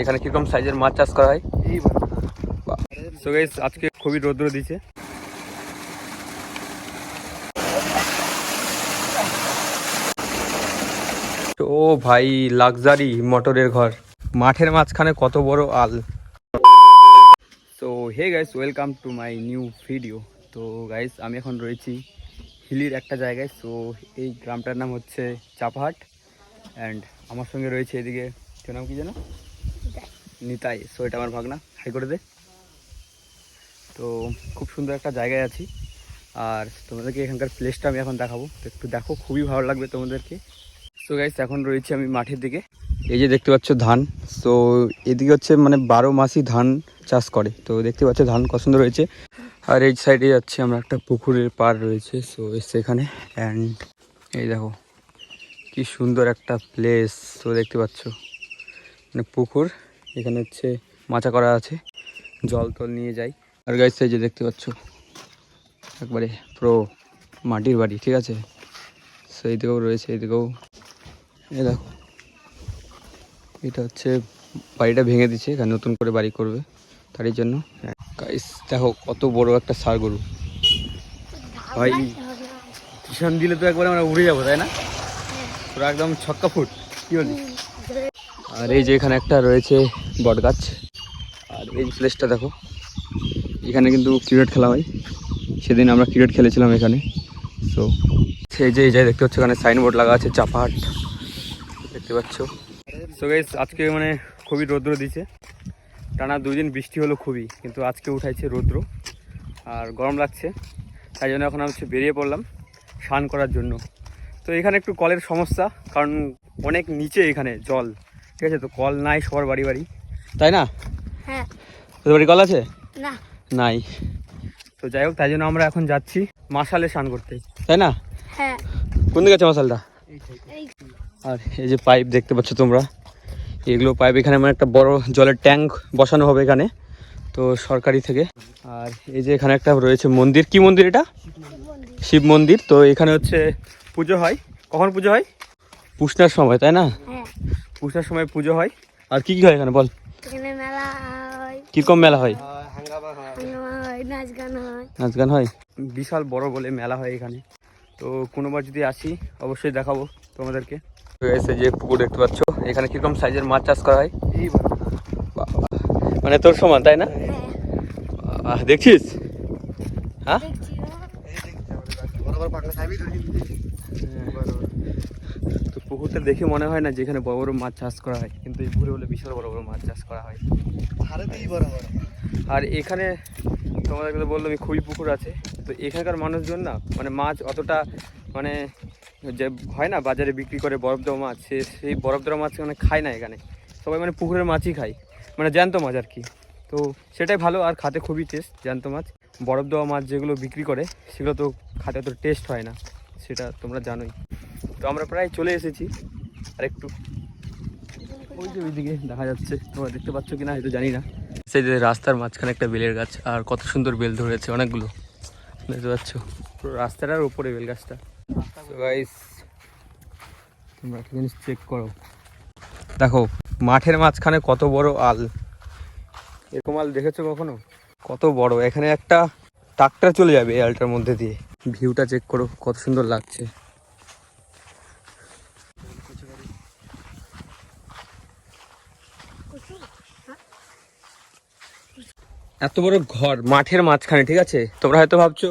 এখানে কীরকম সাইজের মাছ চাষ করা হয়? সো গাইস আজকে খুবই রৌদ্র দিছে। ও ভাই লাক্সারি মটরের ঘর। মাঠের মাঝখানে কত বড় আল। তো hey guys welcome to my new video তো গাইস আমি এখন রয়েছি হিলির একটা জায়গায়। সো এই গ্রামটার নাম হচ্ছে চাপাহাট। অ্যান্ড আমার সঙ্গে রয়েছে এদিকে নাম কি যেন? নিতাই সো এটা আমার ভাগনা, হাই করে দে। তো খুব সুন্দর একটা জায়গায় আছি। আর তোমাদেরকে এখানকার প্লেসটা আমি এখন দেখাবো। তো একটু দেখো, খুবই ভালো লাগবে তোমাদেরকে। সো গাইস এখন রয়েছে আমি মাঠের দিকে। এই যে দেখতে পাচ্ছ ধান। সো এদিকে হচ্ছে মানে বারো মাসই ধান চাষ করে। তো দেখতে পাচ্ছ ধান কত সুন্দর রয়েছে আর এই সাইডে যাচ্ছে আমরা একটা পুকুরের পার রয়েছে। সো সেখানে অ্যান্ড এই দেখো, কি সুন্দর একটা প্লেস তো দেখতে পাচ্ছ মানে পুকুর। এখানে হচ্ছে মাচা করা আছে। জল টল নিয়ে যাই। আর গাইস এই যে দেখতে পাচ্ছ, একবারে পুরো মাটির বাড়ি, ঠিক আছে? সেই দিকেও রয়েছে এইদিকেও এই দেখো, এটা হচ্ছে বাড়িটা ভেঙে দিচ্ছে এখানে নতুন করে বাড়ি করবে তারই জন্য। গাইস দেখো, কত বড় একটা সার গরু। ভাই কিষান দিলে তো একবার আমরা উড়ে যাব, তাই না? পুরো একদম ছক্কা ফুট, কি বলি আর এই যে এখানে একটা রয়েছে বট গাছ। আর এই প্লেসটা দেখো, এখানে কিন্তু ক্রিকেট খেলা হয়। সেদিন আমরা ক্রিকেট খেলেছিলাম এখানে। সো সেই যে এই যে দেখতে পাচ্ছ এখানে সাইনবোর্ড লাগা আছে, চাপাহাট। দেখতে পাচ্ছ। সো গাইস আজকে মানে খুবই রৌদ্র দিছে। টানা দুই দিন বৃষ্টি হলো খুবই, কিন্তু আজকে উঠাইছে রৌদ্র। আর গরম লাগছে, তাই জন্য এখন আমি বেরিয়ে পড়লাম স্নান করার জন্য। তো এখানে একটু কলের সমস্যা, কারণ অনেক নিচে এখানে জল। ঠিক আছে তো কল নাই সবার বাড়ি বাড়ি। তাই না? হ্যাঁ। তোদের বাড়ি কল আছে? না। নাই। তো যাই হোক তাই জন্য আমরা এখন যাচ্ছি মাসালে স্নান করতে। তাই না? হ্যাঁ। কোন দিকে আছে মাসালটা? আর এই যে পাইপ দেখতে পাচ্ছ তোমরা এগুলো পাইপ এখানে মানে একটা বড় জলের ট্যাঙ্ক বসানো হবে এখানে তো সরকারি থেকে। আর এই যে এখানে একটা রয়েছে মন্দির কি মন্দির এটা? শিব মন্দির। তো এখানে হচ্ছে পুজো হয়। কখন পুজো হয়? পুষনার সময় তাই না? পুষনার সময় পুজো হয়। আর কি কি হয় এখানে বল? এখানে মেলা হয়। কীরকম মেলা হয়? নাচ গান হয়। নাচ গান হয়? বিশাল বড় বলে মেলা হয় এখানে। তো কোনোবার যদি আসি অবশ্যই দেখাবো তোমাদেরকে। এসে যে পুকুর দেখতে পাচ্ছ এখানে কীরকম সাইজের মাছ চাষ করা হয়? মানে তোর সমান তাই না? হ্যাঁ। দেখছিস? হ্যাঁ। পুকুরটা দেখে মনে হয় না যেখানে বড় বড় মাছ চাষ করা হয় কিন্তু এই পুকুরে বলে বিশাল বড় বড় মাছ চাষ করা হয়। আর এখানে তোমাদেরকে তো বললাম এই খুবই পুকুর আছে। তো এখানকার মানুষজন না মানে মাছ অতটা মানে যে হয় না বাজারে বিক্রি করে বরফ দেওয়া মাছ সে সেই বরফ দেওয়া মাছ মানে খায় না এখানে। সবাই মানে পুকুরের মাছই খায় মানে জ্যান্ত মাছ আর কি। তো সেটাই ভালো আর খাতে খুবই টেস্ট জ্যান্ত মাছ। বরফ দেওয়া মাছ যেগুলো বিক্রি করে সেগুলো তো খাতে অত টেস্ট হয় না সেটা তোমরা জানোই। তো আমরা প্রায় চলে এসেছি। আর একটু ওই যে ওইদিকে দেখা যাচ্ছে। তোমরা দেখতে পাচ্ছ কিনা হয়তো জানি না। সেই যে রাস্তার মাঝখানে একটা বেলের গাছ, আর কত সুন্দর বেল ধরেছে অনেকগুলো। দেখতে পাচ্ছ? পুরো রাস্তাটার উপরে বেল গাছটা। গাইস তোমরা একটা জিনিস চেক করো। দেখো, মাঠের মাঝখানে কত বড় আল। এরকম আল দেখেছ কখনো? কত বড়। এখানে একটা ট্রাক্টর চলে যাবে এই আলটার মধ্যে দিয়ে। ভিউটা চেক করো, কত সুন্দর লাগছে। এত বড় ঘর মাঠের মাঝখানে, ঠিক আছে? তোমরা হয়তো ভাবছ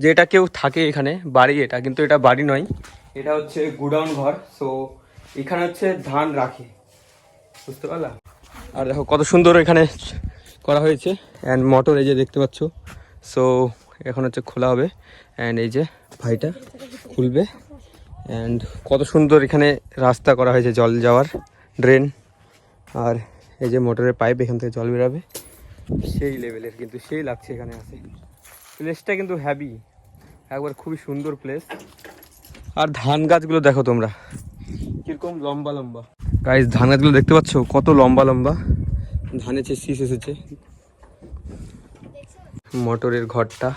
যে এটা কেউ থাকে এখানে, বাড়ি এটা, কিন্তু এটা বাড়ি নয়। এটা হচ্ছে গুডাউন ঘর সো এখানে হচ্ছে ধান রাখে। বুঝতে পারলা? আর দেখো কত সুন্দর এখানে করা হয়েছে অ্যান্ড মোটর এই যে দেখতে পাচ্ছ। সো এখন হচ্ছে খোলা হবে অ্যান্ড এই যে ভাইটা খুলবে। অ্যান্ড কত সুন্দর এখানে রাস্তা করা হয়েছে, জল যাওয়ার ড্রেন আর এই যে মোটরের পাইপ এখান থেকে জল বেরাবে। সেই লেভেলের কিন্তু সেই লাগছে এখানে আছে। প্লেসটা কিন্তু হ্যাভি একবার খুবই সুন্দর প্লেস আর ধান গাছগুলো দেখো তোমরা। কীরকম লম্বা লম্বা। গাইস ধান গাছগুলো দেখতে পাচ্ছ? কত লম্বা লম্বা। ধানের যে শীষ এসেছে। মোটরের ঘরটা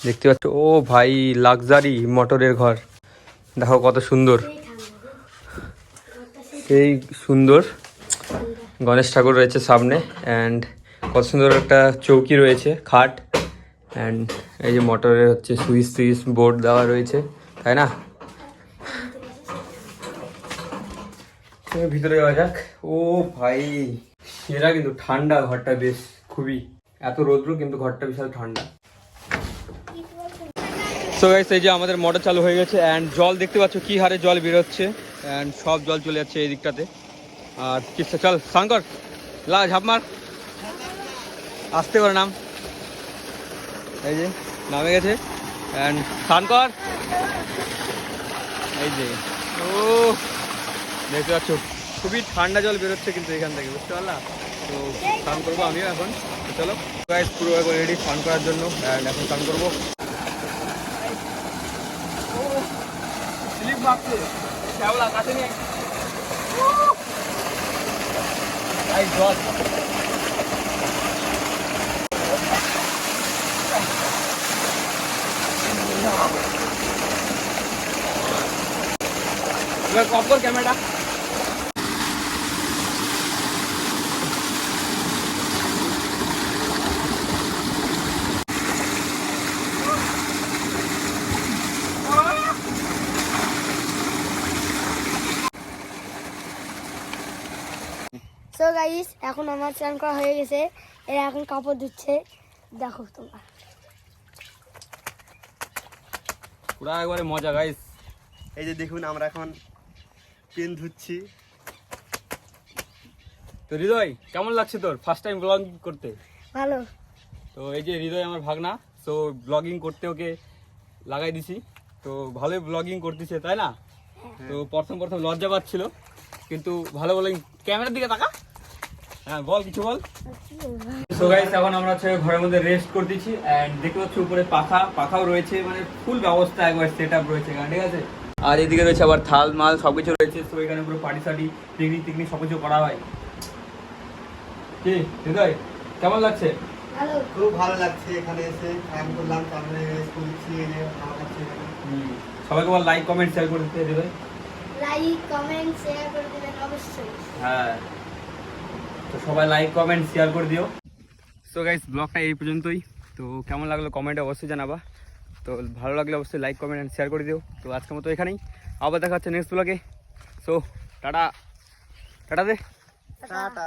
দেখতে পাচ্ছ? ও ভাই লাক্সারি মোটরের ঘর। দেখো কত সুন্দর। সেই সুন্দর। গণেশ ঠাকুর রয়েছে সামনে। অ্যান্ড কত সুন্দর একটা চৌকি রয়েছে, খাট। অ্যান্ড এই যে মোটরের হচ্ছে সুইচ সুইচ বোর্ড দেওয়া রয়েছে, তাই না? ভিতরে যাওয়া যাক। ও ভাই, সেরা কিন্তু ঠান্ডা ঘরটা বেশ, খুবই। এত রৌদ্র কিন্তু ঘরটা বিশাল ঠান্ডা। সো গাইস এই যে আমাদের মোটর চালু হয়ে গেছে অ্যান্ড জল দেখতে পাচ্ছ কি হারে জল বেরোচ্ছে অ্যান্ড সব জল চলে যাচ্ছে এই দিকটাতে। আর কিসে চল শঙ্কর লা, ঝাপ মার। আসতে করে নাম। এই যে, নামে গেছে। অ্যান্ড শঙ্কর এই যে। ও, দেখতে পাচ্ছ, খুবই ঠান্ডা জল বেরোচ্ছে কিন্তু এখান থেকে, বুঝতে পারলাম তো স্নান করব আমিও এখন চলো। গাইস পুরো একবার রেডি স্নান করার জন্য অ্যান্ড এখন স্নান করব। শ্যাওলা, কাছে নিয়ে। জল। এবার কর সো গাইস এখন আমার স্নান করা হয়ে গেছে। এরা এখন কাপড় ধুচ্ছে। দেখো তোমরা। পুরা একবারে মজা গাইস এই যে দেখুন আমরা এখন পেন ধুচ্ছি। তো হৃদয় কেমন লাগছে তোর? ফার্স্ট টাইম ব্লগিং করতে? ভালো। তো এই যে হৃদয় আমার ভাগনা তো ব্লগিং করতে ওকে লাগাই দিছি। তো ভালোই ব্লগিং করতেছে তাই না? তো প্রথম প্রথম লজ্জা পাচ্ছিল। কিন্তু ভালো বলে ক্যামেরার দিকে তাকা। হ্যাঁ বল কিছু বল। সো গাইস এখন আমরা হচ্ছে ঘরের মধ্যে রেস্ট করতেছি। এন্ড দেখতে পাচ্ছি উপরে পাখা পাখাও রয়েছে। মানে ফুল ব্যবস্থা একবার সেট আপ রয়েছে। ঠিক আছে? আর এদিকে রয়েছে আবার থাল মাল সবকিছু রয়েছে তো এখানে পুরো পার্টি সার্টি পিকনিক টিকনিক সবকিছু করা হয়। কি হৃদয় কেমন লাগছে? খুব ভালো লাগছে এখানে এসে কাম করলাম তারপরে স্কুল খাচ্ছি এখানে। সবাইকে বল লাইক কমেন্ট শেয়ার করে দিতে হৃদয়। লাইক কমেন্ট শেয়ার করে দেবেন অবশ্যই। হ্যাঁ। তো সবাই লাইক কমেন্ট শেয়ার করে দিও। সো গাইস ব্লগটা এই পর্যন্তই। তো কেমন লাগল কমেন্টে অবশ্যই জানাবা। তো ভালো লাগলে অবশ্যই লাইক কমেন্ট অ্যান্ড শেয়ার করে দিও। তো আজকের মতো এখানেই। আবার দেখা হচ্ছে নেক্সট ব্লগে সো টাটা। টাটা দে। টাটা।